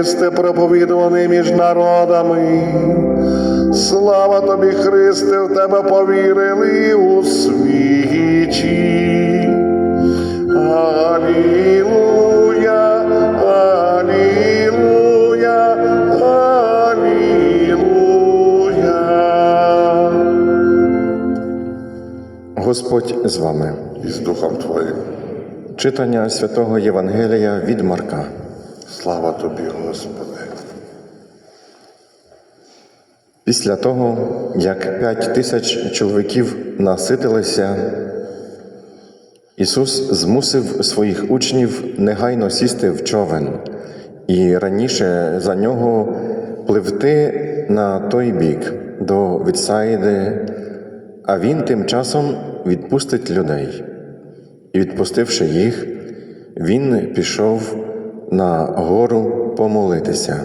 Христе, проповідуваний між народами. Слава тобі, Христе, в тебе повірили у світі. Алілуя, Алілуя, Алілуя. Господь з вами. І з Духом Твоїм. Читання святого Євангелія від Марка. Слава тобі, Господи. Після того, як п'ять тисяч чоловіків наситилися, Ісус змусив своїх учнів негайно сісти в човен і раніше за нього пливти на той бік до Вітсаїди, а Він тим часом відпустить людей. І відпустивши їх, він пішов на гору помолитися.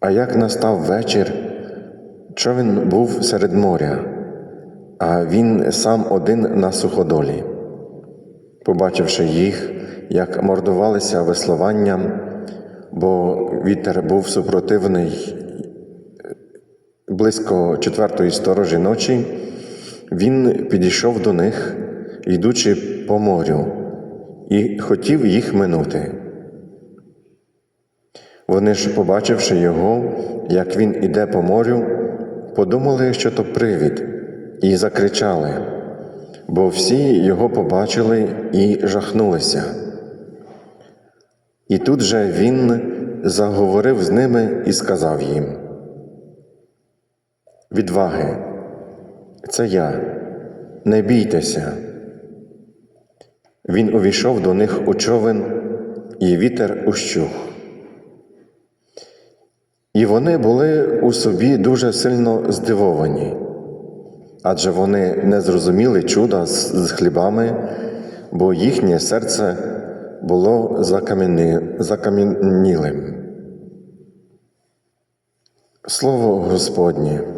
А як настав вечір, човен був серед моря, а він сам один на суходолі. Побачивши їх, як мордувалися веслуванням, бо вітер був супротивний близько четвертої сторожі ночі, він підійшов до них, йдучи по морю, і хотів їх минути. Вони ж, побачивши його, як він іде по морю, подумали, що то привід, і закричали, бо всі його побачили і жахнулися. І тут же він заговорив з ними і сказав їм: Відваги, це я, не бійтеся. Він увійшов до них у човен, і вітер ущух. І вони були у собі дуже сильно здивовані, адже вони не зрозуміли чуда з, хлібами, бо їхнє серце було закам'янілим. Слово Господнє.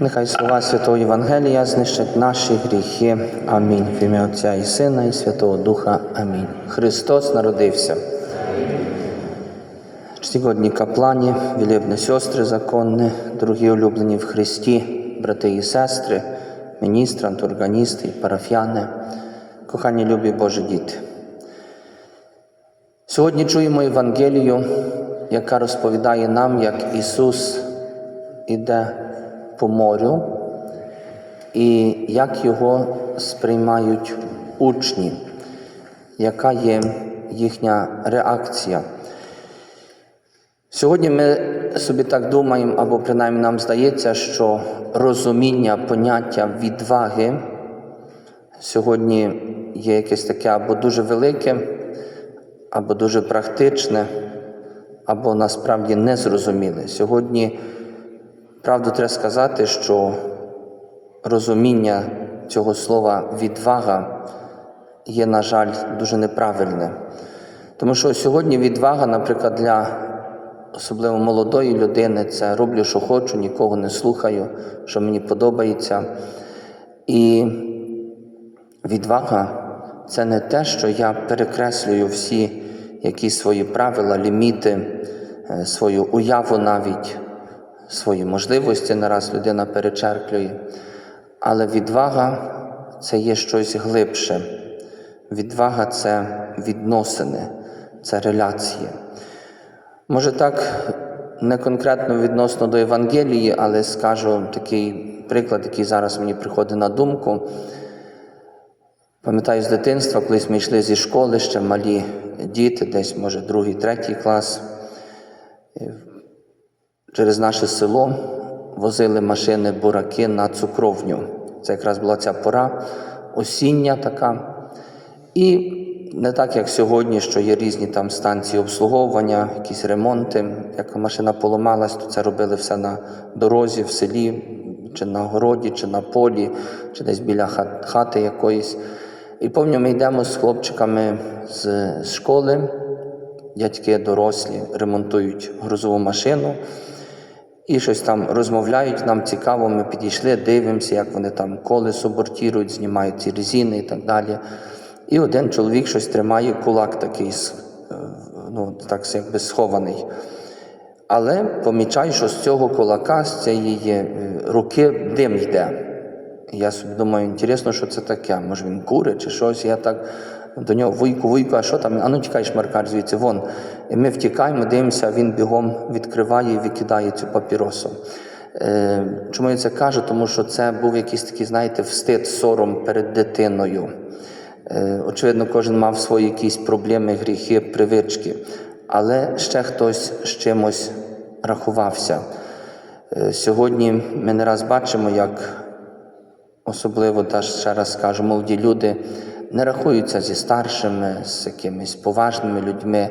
Нехай слова Святого Євангелія знищать наші гріхи. Амінь. В ім'я Отця і Сина, і Святого Духа. Амінь. Христос народився. Чтігодні каплані, вілібні сестри законні, дорогі улюблені в Христі, брати і сестри, міністрант, органісти парафіяни, кохані любі Божі діти. Сьогодні чуємо Євангелію, яка розповідає нам, як Ісус іде по морю і як його сприймають учні, яка є їхня реакція. Сьогодні ми собі так думаємо, або принаймні нам здається, що розуміння поняття відваги сьогодні є якесь таке або дуже велике, або дуже практичне, або насправді незрозуміле. Сьогодні Правду треба сказати, що розуміння цього слова відвага є, на жаль, дуже неправильне. Тому що сьогодні відвага, наприклад, для особливо молодої людини, це роблю, що хочу, нікого не слухаю, що мені подобається. І відвага це не те, що я перекреслюю всі якісь свої правила, ліміти, е, свою уяву навіть свої можливості нараз людина перечерплює. Але відвага це є щось глибше. Відвага це відносини, це реляції. Може так, не конкретно відносно до Євангелії, але скажу такий приклад, який зараз мені приходить на думку. Пам'ятаю з дитинства, колись ми йшли зі школи, ще малі діти, десь, може, другий, третій клас через наше село возили машини бураки на цукровню. Це якраз була ця пора осіння така. І не так, як сьогодні, що є різні там станції обслуговування, якісь ремонти. Як машина поламалась, то це робили все на дорозі, в селі, чи на городі, чи на полі, чи десь біля хати якоїсь. І пам'ятаю, ми йдемо з хлопчиками з, школи, дядьки дорослі ремонтують грузову машину і щось там розмовляють. Нам цікаво, ми підійшли, дивимося, як вони там колесо бортірують, знімають ці резини і так далі. І один чоловік щось тримає, кулак такий, е, ну, так якби схований. Але помічаю, що з цього кулака, з цієї е, руки дим йде. Я собі думаю, інтересно, що це таке. Може він курить чи щось. Я так до нього вуйку, вуйку, а що там? А ну тікай, шмаркар звідси, вон. І ми втікаємо, дивимося, він бігом відкриває і викидає цю папіросу. Е, чому я це кажу? Тому що це був якийсь такий, знаєте, встид, сором перед дитиною. Е, Очевидно, кожен мав свої якісь проблеми, гріхи, привички, але ще хтось з чимось рахувався. Е, Сьогодні ми не раз бачимо, як особливо, та ще раз скажу, молоді люди не рахуються зі старшими, з якимись поважними людьми.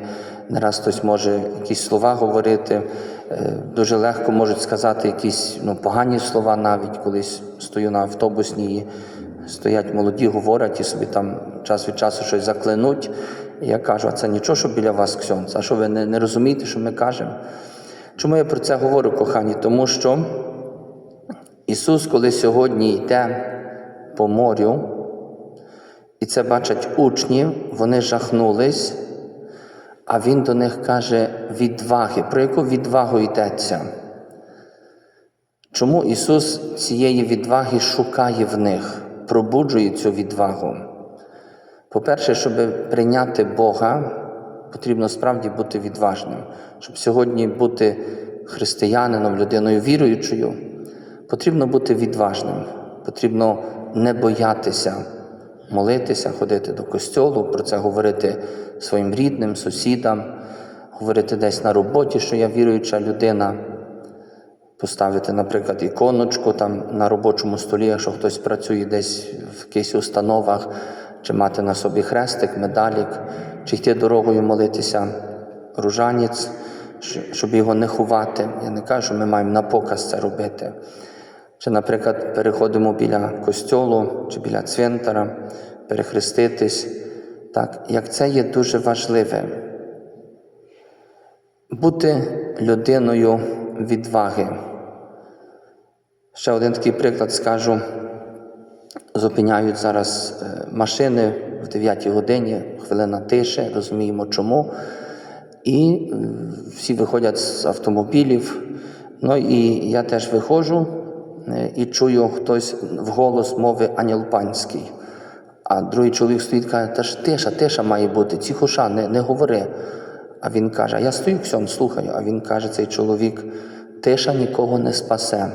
Не раз хтось може якісь слова говорити, е, дуже легко можуть сказати якісь ну, погані слова навіть колись стою на автобусній, стоять молоді, говорять і собі там час від часу щось заклинуть. І я кажу, а це нічого, що біля вас ксьонц, а що ви не, не розумієте, що ми кажемо? Чому я про це говорю, кохані? Тому що Ісус, коли сьогодні йде по морю, і це бачать учні, вони жахнулись, а Він до них каже відваги. Про яку відвагу йдеться? Чому Ісус цієї відваги шукає в них, пробуджує цю відвагу? По-перше, щоб прийняти Бога, потрібно справді бути відважним. Щоб сьогодні бути християнином, людиною віруючою, потрібно бути відважним, потрібно не боятися молитися, ходити до костьолу, про це говорити своїм рідним, сусідам, говорити десь на роботі, що я віруюча людина. Поставити, наприклад, іконочку там на робочому столі, якщо хтось працює десь в якихось установах, чи мати на собі хрестик, медалік, чи йти дорогою молитися ружанець, щоб його не ховати. Я не кажу, ми маємо на показ це робити. Чи, наприклад, переходимо біля костьолу чи біля цвинтара, перехреститись. Так, як це є дуже важливе. Бути людиною відваги. Ще один такий приклад скажу. Зупиняють зараз е, машини в 9 годині, хвилина тиші, розуміємо чому. І е, всі виходять з автомобілів. Ну і я теж виходжу і чую хтось вголос мови ангел панський. А другий чоловік стоїть каже, та ж тиша, тиша має бути, тихоша, не, не говори. А він каже, я стою ксьон, слухаю. А він каже, цей чоловік, тиша нікого не спасе,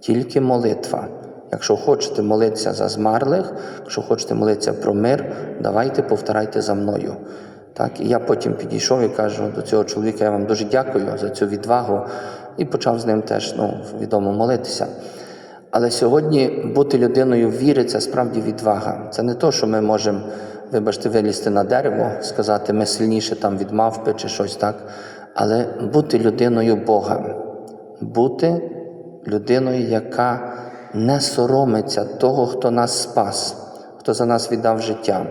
тільки молитва. Якщо хочете молитися за змарлих, якщо хочете молитися про мир, давайте повторяйте за мною. Так, і я потім підійшов і кажу до цього чоловіка, я вам дуже дякую за цю відвагу, і почав з ним теж ну, відомо молитися. Але сьогодні бути людиною віри це справді відвага. Це не то, що ми можемо, вибачте, вилізти на дерево, сказати, ми сильніше там від мавпи чи щось так. Але бути людиною Бога, бути людиною, яка не соромиться того, хто нас спас, хто за нас віддав життя.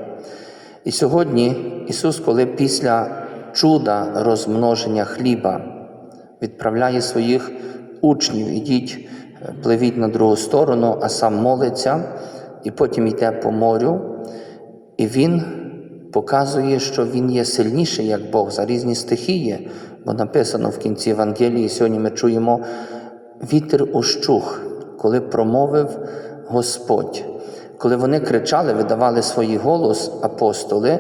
І сьогодні Ісус, коли після чуда розмноження хліба відправляє своїх учнів, ідіть, е, пливіть на другу сторону, а сам молиться, і потім йде по морю, і Він показує, що Він є сильніший, як Бог, за різні стихії, бо написано в кінці Євангелії, сьогодні ми чуємо вітер ущух, коли промовив Господь. Коли вони кричали, видавали свій голос, апостоли,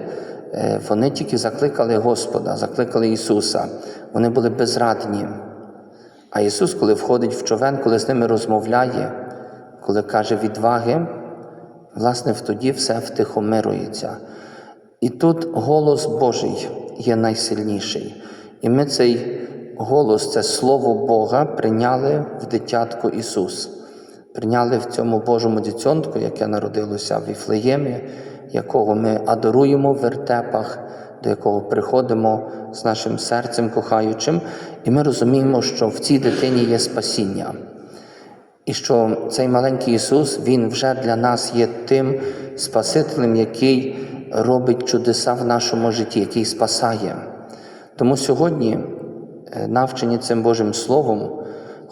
вони тільки закликали Господа, закликали Ісуса. Вони були безрадні. А Ісус, коли входить в човен, коли з ними розмовляє, коли каже відваги, власне, тоді все втихомирується. І тут голос Божий є найсильніший. І ми цей голос, це Слово Бога, прийняли в дитятко Ісус. Прийняли в цьому Божому дитятку, яке народилося в Віфлеємі, якого ми адоруємо в вертепах, до якого приходимо з нашим серцем кохаючим, і ми розуміємо, що в цій дитині є спасіння. І що цей маленький Ісус, Він вже для нас є тим Спасителем, який робить чудеса в нашому житті, який спасає. Тому сьогодні, е, навчені цим Божим Словом,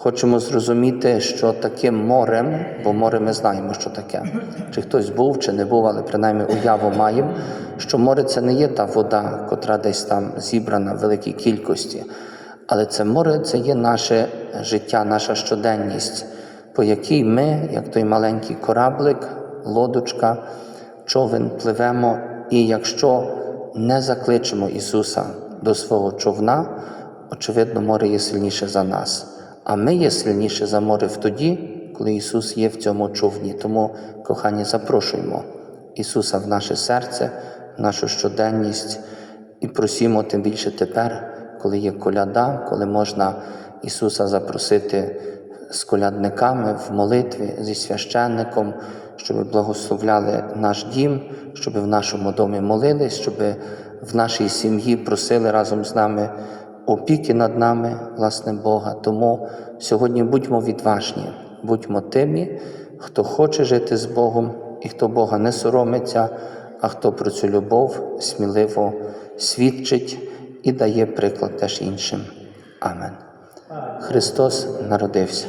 хочемо зрозуміти, що таким морем, бо море ми знаємо, що таке. Чи хтось був, чи не був, але принаймні уяву маємо, що море це не є та вода, котра десь там зібрана в великій кількості. Але це море це є наше життя, наша щоденність, по якій ми, як той маленький кораблик, лодочка, човен пливемо, і якщо не закличемо Ісуса до свого човна, очевидно, море є сильніше за нас. А ми є сильніше за море в тоді, коли Ісус є в цьому човні. Тому, кохані, запрошуємо Ісуса в наше серце, в нашу щоденність і просімо тим більше тепер, коли є коляда, коли можна Ісуса запросити з колядниками в молитві зі священником, щоб благословляли наш дім, щоб в нашому домі молились, щоб в нашій сім'ї просили разом з нами опіки над нами, власне Бога. Тому сьогодні будьмо відважні, будьмо тими, хто хоче жити з Богом і хто Бога не соромиться, а хто про цю любов сміливо свідчить і дає приклад теж іншим. Амен. Христос народився.